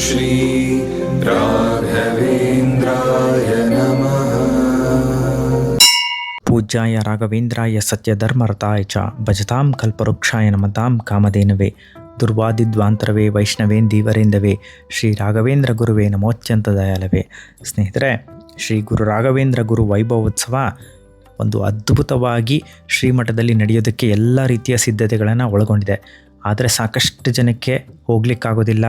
श्री राघवेन्द्राय नमः ಪೂಜ್ಯಾಯ ರಾಘವೇಂದ್ರಾಯ ಸತ್ಯಧರ್ಮರತಾಯ ಚ ಭಜತಾಂ ಕಲ್ಪವೃಕ್ಷಾಯ ನಮತಾಂ ಕಾಮಧೇನವೇ ದುರ್ವಾದಿದ್ವಾಂತರವೇ ವೈಷ್ಣವೇಂದೀವರೇಂದವೇ ಶ್ರೀ ರಾಘವೇಂದ್ರ ಗುರುವೇ ನಮೋತ್ಯಂತ ದಯಾಲವೇ ಸ್ನೇಹಿತರೆ ಶ್ರೀ ಗುರು ರಾಘವೇಂದ್ರ ಗುರು ವೈಭವೋತ್ಸವ ಒಂದು ಅದ್ಭುತವಾಗಿ ಶ್ರೀಮಠದಲ್ಲಿ ನಡೆಯೋದಕ್ಕೆ ಎಲ್ಲ ರೀತಿಯ ಸಿದ್ಧತೆಗಳನ್ನು ಒಳಗೊಂಡಿದೆ ಆದರೆ ಸಾಕಷ್ಟು ಜನಕ್ಕೆ ಹೋಗ್ಲಿಕ್ಕಾಗೋದಿಲ್ಲ.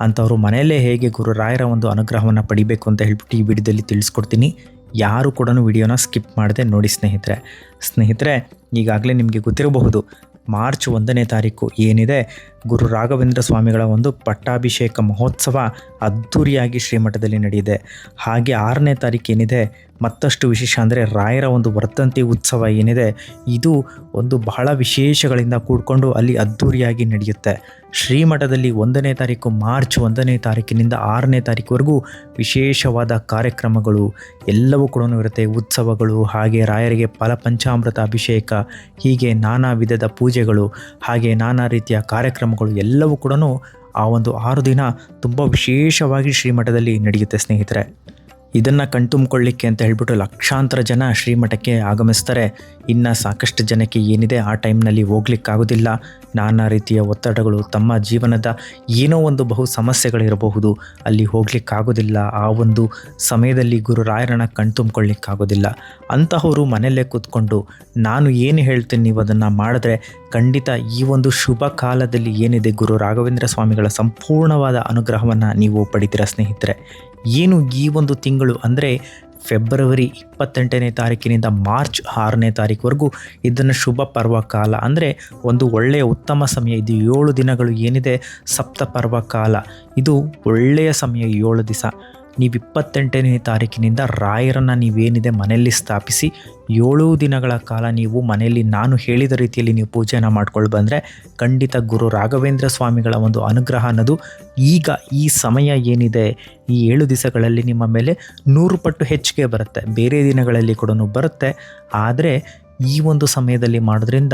ಅಂಥವರು ಮನೆಯಲ್ಲೇ ಹೇಗೆ ಗುರುರಾಯರ ಒಂದು ಅನುಗ್ರಹವನ್ನು ಪಡಿಬೇಕು ಅಂತ ಹೇಳ್ಬಿಟ್ಟು ಈ ವಿಡಿಯೋದಲ್ಲಿ ತಿಳಿಸ್ಕೊಡ್ತೀನಿ. ಯಾರು ಕೂಡ ವಿಡಿಯೋನ ಸ್ಕಿಪ್ ಮಾಡದೆ ನೋಡಿ ಸ್ನೇಹಿತರೆ. ಸ್ನೇಹಿತರೆ, ಈಗಾಗಲೇ ನಿಮಗೆ ಗೊತ್ತಿರಬಹುದು, ಮಾರ್ಚ್ ಒಂದನೇ ತಾರೀಕು ಏನಿದೆ? ಗುರು ರಾಘವೇಂದ್ರ ಸ್ವಾಮಿಗಳ ಒಂದು ಪಟ್ಟಾಭಿಷೇಕ ಮಹೋತ್ಸವ ಅದ್ಧೂರಿಯಾಗಿ ಶ್ರೀಮಠದಲ್ಲಿ ನಡೆಯಿದೆ. ಹಾಗೆ ಆರನೇ ತಾರೀಕು ಏನಿದೆ? ಮತ್ತಷ್ಟು ವಿಶೇಷ ಅಂದರೆ ರಾಯರ ಒಂದು ವರ್ತಂತಿ ಉತ್ಸವ ಏನಿದೆ? ಇದು ಒಂದು ಬಹಳ ವಿಶೇಷಗಳಿಂದ ಕೂಡಿಕೊಂಡು ಅಲ್ಲಿ ಅದ್ಧೂರಿಯಾಗಿ ನಡೆಯುತ್ತೆ. ಶ್ರೀಮಠದಲ್ಲಿ ಒಂದನೇ ತಾರೀಕು ಮಾರ್ಚ್ ಒಂದನೇ ತಾರೀಕಿನಿಂದ ಆರನೇ ತಾರೀಕುವರೆಗೂ ವಿಶೇಷವಾದ ಕಾರ್ಯಕ್ರಮಗಳು, ಎಲ್ಲವೂ ಕೂಡ ಇರುತ್ತೆ. ಉತ್ಸವಗಳು, ಹಾಗೆ ರಾಯರಿಗೆ ಫಲ ಪಂಚಾಮೃತ ಅಭಿಷೇಕ, ಹೀಗೆ ನಾನಾ ವಿಧದ ಪೂಜೆಗಳು, ಹಾಗೆ ನಾನಾ ರೀತಿಯ ಕಾರ್ಯಕ್ರಮಗಳು ಎಲ್ಲವೂ ಕೂಡ ಆ ಒಂದು ಆರು ದಿನ ತುಂಬ ವಿಶೇಷವಾಗಿ ಶ್ರೀಮಠದಲ್ಲಿ ನಡೆಯುತ್ತೆ ಸ್ನೇಹಿತರೆ. ಇದನ್ನು ಕಣ್ತುಂಬಿಕೊಳ್ಳಿಕ್ಕೆ ಅಂತ ಹೇಳ್ಬಿಟ್ಟು ಲಕ್ಷಾಂತರ ಜನ ಶ್ರೀಮಠಕ್ಕೆ ಆಗಮಿಸ್ತಾರೆ. ಇನ್ನು ಸಾಕಷ್ಟು ಜನಕ್ಕೆ ಏನಿದೆ ಆ ಟೈಮ್ನಲ್ಲಿ ಹೋಗ್ಲಿಕ್ಕಾಗೋದಿಲ್ಲ. ನಾನಾ ರೀತಿಯ ಒತ್ತಡಗಳು, ತಮ್ಮ ಜೀವನದ ಏನೋ ಒಂದು ಬಹು ಸಮಸ್ಯೆಗಳಿರಬಹುದು. ಅಲ್ಲಿ ಹೋಗ್ಲಿಕ್ಕಾಗೋದಿಲ್ಲ. ಆ ಒಂದು ಸಮಯದಲ್ಲಿ ಗುರುರಾಯರನ್ನ ಕಣ್ತುಂಬಿಕೊಳ್ಳಿಕ್ಕಾಗೋದಿಲ್ಲ. ಅಂತಹವರು ಮನೆಯಲ್ಲೇ ಕೂತ್ಕೊಂಡು, ನಾನು ಏನು ಹೇಳ್ತೀನಿ ನೀವು ಅದನ್ನು ಮಾಡಿದ್ರೆ ಖಂಡಿತ ಈ ಒಂದು ಶುಭ ಕಾಲದಲ್ಲಿ ಏನಿದೆ ಗುರು ರಾಘವೇಂದ್ರ ಸ್ವಾಮಿಗಳ ಸಂಪೂರ್ಣವಾದ ಅನುಗ್ರಹವನ್ನು ನೀವು ಪಡಿತೀರ ಸ್ನೇಹಿತರೆ? ಏನು ಈ ಒಂದು ತಿಂಗಳು ಅಂದರೆ ಫೆಬ್ರವರಿ ಇಪ್ಪತ್ತೆಂಟನೇ ತಾರೀಕಿನಿಂದ ಮಾರ್ಚ್ ಆರನೇ ತಾರೀಕುವರೆಗೂ ಇದನ್ನು ಶುಭ ಪರ್ವ ಕಾಲ ಅಂದರೆ ಒಂದು ಒಳ್ಳೆಯ ಉತ್ತಮ ಸಮಯ. ಇದು ಏಳು ದಿನಗಳು ಏನಿದೆ? ಸಪ್ತ ಪರ್ವ ಕಾಲ. ಇದು ಒಳ್ಳೆಯ ಸಮಯ ಏಳು ದಿವಸ. ನೀವು ಇಪ್ಪತ್ತೆಂಟನೇ ತಾರೀಕಿನಿಂದ ರಾಯರನ್ನು ನೀವೇನಿದೆ ಮನೆಯಲ್ಲಿ ಸ್ಥಾಪಿಸಿ ಏಳು ದಿನಗಳ ಕಾಲ ನೀವು ಮನೆಯಲ್ಲಿ ನಾನು ಹೇಳಿದ ರೀತಿಯಲ್ಲಿ ನೀವು ಪೂಜೆಯನ್ನು ಮಾಡ್ಕೊಂಡು ಬಂದರೆ ಖಂಡಿತ ಗುರು ರಾಘವೇಂದ್ರ ಸ್ವಾಮಿಗಳ ಒಂದು ಅನುಗ್ರಹ ಅನ್ನೋದು ಈಗ ಈ ಸಮಯ ಏನಿದೆ, ಈ ಏಳು ದಿವಸಗಳಲ್ಲಿ ನಿಮ್ಮ ಮೇಲೆ ನೂರು ಪಟ್ಟು ಹೆಚ್ಚಿಗೆ ಬರುತ್ತೆ. ಬೇರೆ ದಿನಗಳಲ್ಲಿ ಕೂಡ ಬರುತ್ತೆ. ಆದರೆ ಈ ಒಂದು ಸಮಯದಲ್ಲಿ ಮಾಡೋದ್ರಿಂದ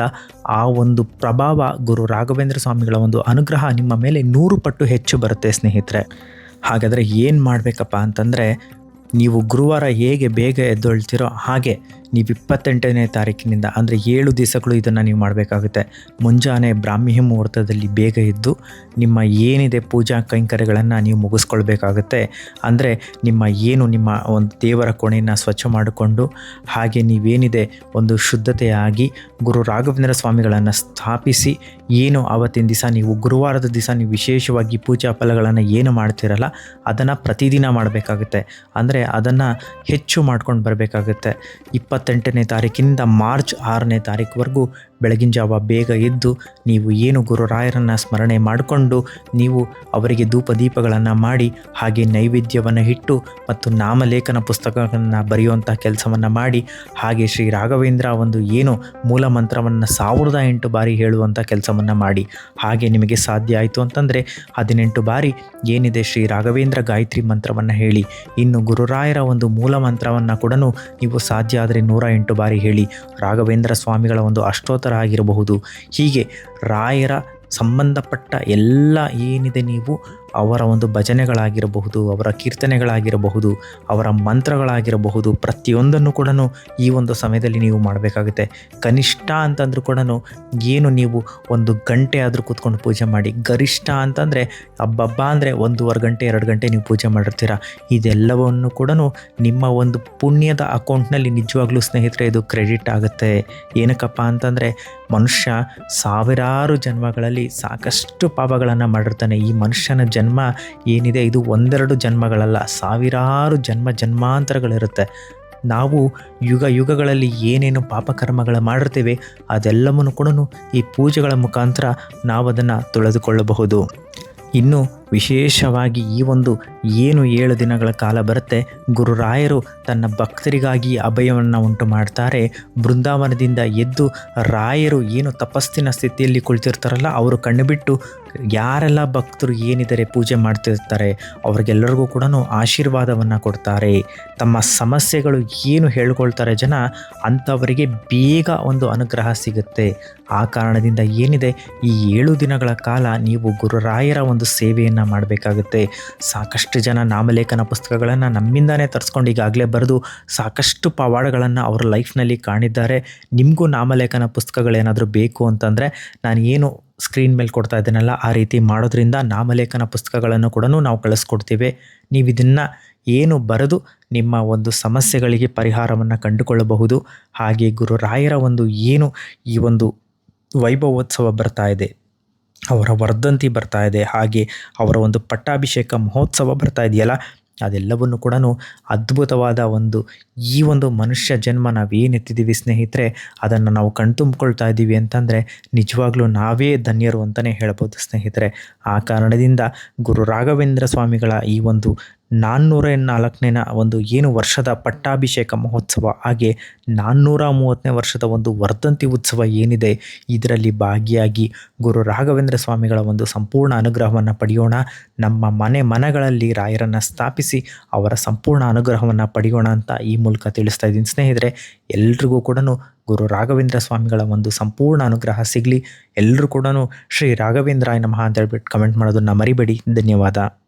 ಆ ಒಂದು ಪ್ರಭಾವ ಗುರು ರಾಘವೇಂದ್ರ ಸ್ವಾಮಿಗಳ ಒಂದು ಅನುಗ್ರಹ ನಿಮ್ಮ ಮೇಲೆ ನೂರು ಪಟ್ಟು ಹೆಚ್ಚು ಬರುತ್ತೆ ಸ್ನೇಹಿತರೆ. ಹಾಗಾದರೆ ಏನು ಮಾಡಬೇಕಪ್ಪ ಅಂತಂದರೆ ನೀವು ಗುರುವಾರ ಹೇಗೆ ಬೇಗ ಎದ್ದೊಳ್ತೀರೋ ಹಾಗೆ ನೀವು ಇಪ್ಪತ್ತೆಂಟನೇ ತಾರೀಕಿನಿಂದ ಅಂದರೆ ಏಳು ದಿವಸಗಳು ಇದನ್ನು ನೀವು ಮಾಡಬೇಕಾಗುತ್ತೆ. ಮುಂಜಾನೆ ಬ್ರಾಹ್ಮಿ ಮುಹೂರ್ತದಲ್ಲಿ ಬೇಗ ಇದ್ದು ನಿಮ್ಮ ಏನಿದೆ ಪೂಜಾ ಕೈಂಕರ್ಯಗಳನ್ನು ನೀವು ಮುಗಿಸ್ಕೊಳ್ಬೇಕಾಗುತ್ತೆ. ಅಂದರೆ ನಿಮ್ಮ ಏನು ನಿಮ್ಮ ಒಂದು ದೇವರ ಕೋಣೆಯನ್ನು ಸ್ವಚ್ಛ ಮಾಡಿಕೊಂಡು ಹಾಗೆ ನೀವೇನಿದೆ ಒಂದು ಶುದ್ಧತೆಯಾಗಿ ಗುರು ರಾಘವೇಂದ್ರ ಸ್ವಾಮಿಗಳನ್ನು ಸ್ಥಾಪಿಸಿ ಏನು ಆವತ್ತಿನ ದಿವಸ ನೀವು ಗುರುವಾರದ ದಿವಸ ನೀವು ವಿಶೇಷವಾಗಿ ಪೂಜಾ ಫಲಗಳನ್ನು ಏನು ಮಾಡ್ತಿರಲ್ಲ ಅದನ್ನು ಪ್ರತಿದಿನ ಮಾಡಬೇಕಾಗುತ್ತೆ. ಅಂದರೆ ಅದನ್ನು ಹೆಚ್ಚು ಮಾಡ್ಕೊಂಡು ಬರಬೇಕಾಗುತ್ತೆ. ಇಪ್ಪತ್ತೆಂಟನೇ ತಾರೀಕಿನಿಂದ ಮಾರ್ಚ್ ಆರನೇ ತಾರೀಕುವರೆಗೂ ಬೆಳಗಿನ ಜಾವ ಬೇಗ ಎದ್ದು ನೀವು ಏನು ಗುರುರಾಯರನ್ನು ಸ್ಮರಣೆ ಮಾಡಿಕೊಂಡು ನೀವು ಅವರಿಗೆ ಧೂಪ ದೀಪಗಳನ್ನು ಮಾಡಿ ಹಾಗೆ ನೈವೇದ್ಯವನ್ನು ಇಟ್ಟು ಮತ್ತು ನಾಮಲೇಖನ ಪುಸ್ತಕಗಳನ್ನು ಬರೆಯುವಂಥ ಕೆಲಸವನ್ನು ಮಾಡಿ ಹಾಗೆ ಶ್ರೀ ರಾಘವೇಂದ್ರ ಒಂದು ಏನು ಮೂಲ ಮಂತ್ರವನ್ನು ಸಾವಿರದ ಎಂಟು ಬಾರಿ ಹೇಳುವಂಥ ಕೆಲಸವನ್ನು ಮಾಡಿ. ಹಾಗೆ ನಿಮಗೆ ಸಾಧ್ಯ ಆಯಿತು ಅಂತಂದರೆ ಹದಿನೆಂಟು ಬಾರಿ ಏನಿದೆ ಶ್ರೀ ರಾಘವೇಂದ್ರ ಗಾಯತ್ರಿ ಮಂತ್ರವನ್ನು ಹೇಳಿ. ಇನ್ನು ಗುರುರಾಯರ ಒಂದು ಮೂಲ ಮಂತ್ರವನ್ನು ಕೂಡ ನೀವು ಸಾಧ್ಯ ಆದರೆ ನೂರ ಎಂಟು ಬಾರಿ ಹೇಳಿ. ರಾಘವೇಂದ್ರ ಸ್ವಾಮಿಗಳ ಒಂದು ಅಷ್ಟೋತ್ತರ ಆಗಿರಬಹುದು ಹೀಗೆ ರಾಯರ ಸಂಬಂಧಪಟ್ಟ ಎಲ್ಲ ಏನಿದೆ ನೀವು ಅವರ ಒಂದು ಭಜನೆಗಳಾಗಿರಬಹುದು, ಅವರ ಕೀರ್ತನೆಗಳಾಗಿರಬಹುದು, ಅವರ ಮಂತ್ರಗಳಾಗಿರಬಹುದು, ಪ್ರತಿಯೊಂದನ್ನು ಕೂಡ ಈ ಒಂದು ಸಮಯದಲ್ಲಿ ನೀವು ಮಾಡಬೇಕಾಗುತ್ತೆ. ಕನಿಷ್ಠ ಅಂತಂದ್ರೂ ಕೂಡ ಏನು ನೀವು ಒಂದು ಗಂಟೆ ಆದರೂ ಕೂತ್ಕೊಂಡು ಪೂಜೆ ಮಾಡಿ, ಗರಿಷ್ಠ ಅಂತಂದರೆ ಹಬ್ಬಬ್ಬ ಅಂದರೆ ಒಂದೂವರೆ ಗಂಟೆ, ಎರಡು ಗಂಟೆ ನೀವು ಪೂಜೆ ಮಾಡಿರ್ತೀರ. ಇದೆಲ್ಲವನ್ನು ಕೂಡ ನಿಮ್ಮ ಒಂದು ಪುಣ್ಯದ ಅಕೌಂಟ್ನಲ್ಲಿ ನಿಜವಾಗ್ಲೂ ಸ್ನೇಹಿತರೆ ಇದು ಕ್ರೆಡಿಟ್ ಆಗುತ್ತೆ. ಏನಕ್ಕಪ್ಪ ಅಂತಂದರೆ ಮನುಷ್ಯ ಸಾವಿರಾರು ಜನ್ಮಗಳಲ್ಲಿ ಸಾಕಷ್ಟು ಪಾಪಗಳನ್ನು ಮಾಡಿರ್ತಾನೆ. ಈ ಮನುಷ್ಯನ ಜನ್ಮ ಏನಿದೆ, ಇದು ಒಂದೆರಡು ಜನ್ಮಗಳಲ್ಲ, ಸಾವಿರಾರು ಜನ್ಮ ಜನ್ಮಾಂತರಗಳಿರುತ್ತೆ. ನಾವು ಯುಗ ಯುಗಗಳಲ್ಲಿ ಏನೇನು ಪಾಪಕರ್ಮಗಳು ಮಾಡಿರ್ತೇವೆ, ಅದೆಲ್ಲವನ್ನು ಕೂಡ ಈ ಪೂಜೆಗಳ ಮುಖಾಂತರ ನಾವು ಅದನ್ನು ತೊಳೆದುಕೊಳ್ಳಬಹುದು. ಇನ್ನು ವಿಶೇಷವಾಗಿ ಈ ಒಂದು ಏನು ಏಳು ದಿನಗಳ ಕಾಲ ಬರುತ್ತೆ, ಗುರುರಾಯರು ತನ್ನ ಭಕ್ತರಿಗಾಗಿ ಅಭಯವನ್ನು ಉಂಟು ಮಾಡ್ತಾರೆ ಬೃಂದಾವನದಿಂದ ಎದ್ದು ರಾಯರು ಏನು ತಪಸ್ಸಿನ ಸ್ಥಿತಿಯಲ್ಲಿ ಕುಳಿತಿರ್ತಾರಲ್ಲ, ಅವರು ಕಣ್ಣುಬಿಟ್ಟು ಯಾರೆಲ್ಲ ಭಕ್ತರು ಏನಿದ್ದಾರೆ ಪೂಜೆ ಮಾಡ್ತಿರ್ತಾರೆ, ಅವ್ರಿಗೆಲ್ಲರಿಗೂ ಕೂಡ ಆಶೀರ್ವಾದವನ್ನು ಕೊಡ್ತಾರೆ. ತಮ್ಮ ಸಮಸ್ಯೆಗಳು ಏನು ಹೇಳ್ಕೊಳ್ತಾರೆ ಜನ, ಅಂಥವರಿಗೆ ಬೇಗ ಒಂದು ಅನುಗ್ರಹ ಸಿಗುತ್ತೆ. ಆ ಕಾರಣದಿಂದ ಏನಿದೆ, ಈ ಏಳು ದಿನಗಳ ಕಾಲ ನೀವು ಗುರುರಾಯರ ಒಂದು ಸೇವೆಯನ್ನು ಮಾಡಬೇಕಾಗುತ್ತೆ. ಸಾಕಷ್ಟು ಜನ ನಾಮಲೇಖನ ಪುಸ್ತಕಗಳನ್ನು ನಮ್ಮಿಂದಾನೇ ತರಿಸ್ಕೊಂಡು ಈಗಾಗಲೇ ಬರೆದು ಸಾಕಷ್ಟು ಪವಾಡಗಳನ್ನು ಅವರ ಲೈಫ್ನಲ್ಲಿ ಕಾಣಿದ್ದಾರೆ. ನಿಮಗೂ ನಾಮಲೇಖನ ಪುಸ್ತಕಗಳೇನಾದರೂ ಬೇಕು ಅಂತಂದರೆ ನಾನು ಏನು ಸ್ಕ್ರೀನ್ ಮೇಲೆ ಕೊಡ್ತಾ ಇದ್ದೀನಲ್ಲ ಆ ರೀತಿ ಮಾಡೋದ್ರಿಂದ ನಾಮಲೇಖನ ಪುಸ್ತಕಗಳನ್ನು ಕೂಡ ನಾವು ಕಳಿಸ್ಕೊಡ್ತೀವಿ. ನೀವು ಇದನ್ನು ಏನು ಬರೆದು ನಿಮ್ಮ ಒಂದು ಸಮಸ್ಯೆಗಳಿಗೆ ಪರಿಹಾರವನ್ನು ಕಂಡುಕೊಳ್ಳಬಹುದು. ಹಾಗೆ ಗುರುರಾಯರ ಒಂದು ಏನು ಈ ಒಂದು ವೈಭವೋತ್ಸವ ಬರ್ತಾ ಇದೆ, ಅವರ ವರ್ಧಂತಿ ಬರ್ತಾ ಇದೆ, ಹಾಗೆ ಅವರ ಒಂದು ಪಟ್ಟಾಭಿಷೇಕ ಮಹೋತ್ಸವ ಬರ್ತಾ ಇದೆಯಲ್ಲ ಅದೆಲ್ಲವನ್ನು ಕೂಡ ಅದ್ಭುತವಾದ ಒಂದು ಈ ಒಂದು ಮನುಷ್ಯ ಜನ್ಮ ನಾವೇನೆತ್ತಿದ್ದೀವಿ ಸ್ನೇಹಿತರೆ, ಅದನ್ನು ನಾವು ಕಣ್ತುಂಬ್ಕೊಳ್ತಾ ಇದ್ದೀವಿ ಅಂತಂದರೆ ನಿಜವಾಗ್ಲೂ ನಾವೇ ಧನ್ಯರು ಅಂತಲೇ ಹೇಳ್ಬೋದು ಸ್ನೇಹಿತರೆ. ಆ ಕಾರಣದಿಂದ ಗುರು ರಾಘವೇಂದ್ರ ಸ್ವಾಮಿಗಳ ಈ ಒಂದು ನಾನ್ನೂರ ನಾಲ್ಕನೇನ ಒಂದು ಏನು ವರ್ಷದ ಪಟ್ಟಾಭಿಷೇಕ ಮಹೋತ್ಸವ, ಹಾಗೆ ನಾನ್ನೂರ ಮೂವತ್ತನೇ ವರ್ಷದ ಒಂದು ವರ್ಧಂತಿ ಉತ್ಸವ ಏನಿದೆ, ಇದರಲ್ಲಿ ಭಾಗಿಯಾಗಿ ಗುರು ರಾಘವೇಂದ್ರ ಸ್ವಾಮಿಗಳ ಒಂದು ಸಂಪೂರ್ಣ ಅನುಗ್ರಹವನ್ನು ಪಡೆಯೋಣ. ನಮ್ಮ ಮನೆ ಮನಗಳಲ್ಲಿ ರಾಯರನ್ನು ಸ್ಥಾಪಿಸಿ ಅವರ ಸಂಪೂರ್ಣ ಅನುಗ್ರಹವನ್ನು ಪಡೆಯೋಣ ಅಂತ ಈ ಮೂಲಕ ತಿಳಿಸ್ತಾ ಇದ್ದೀನಿ. ಸ್ನೇಹಿತರೆ, ಎಲ್ರಿಗೂ ಕೂಡ ಗುರು ರಾಘವೇಂದ್ರ ಸ್ವಾಮಿಗಳ ಒಂದು ಸಂಪೂರ್ಣ ಅನುಗ್ರಹ ಸಿಗಲಿ. ಎಲ್ಲರೂ ಕೂಡ ಶ್ರೀ ರಾಘವೇಂದ್ರಾಯ ನಮಃ ಅಂತ ಹೇಳ್ಬಿಟ್ಟು ಕಮೆಂಟ್ ಮಾಡೋದನ್ನು ಮರಿಬೇಡಿ. ಧನ್ಯವಾದ.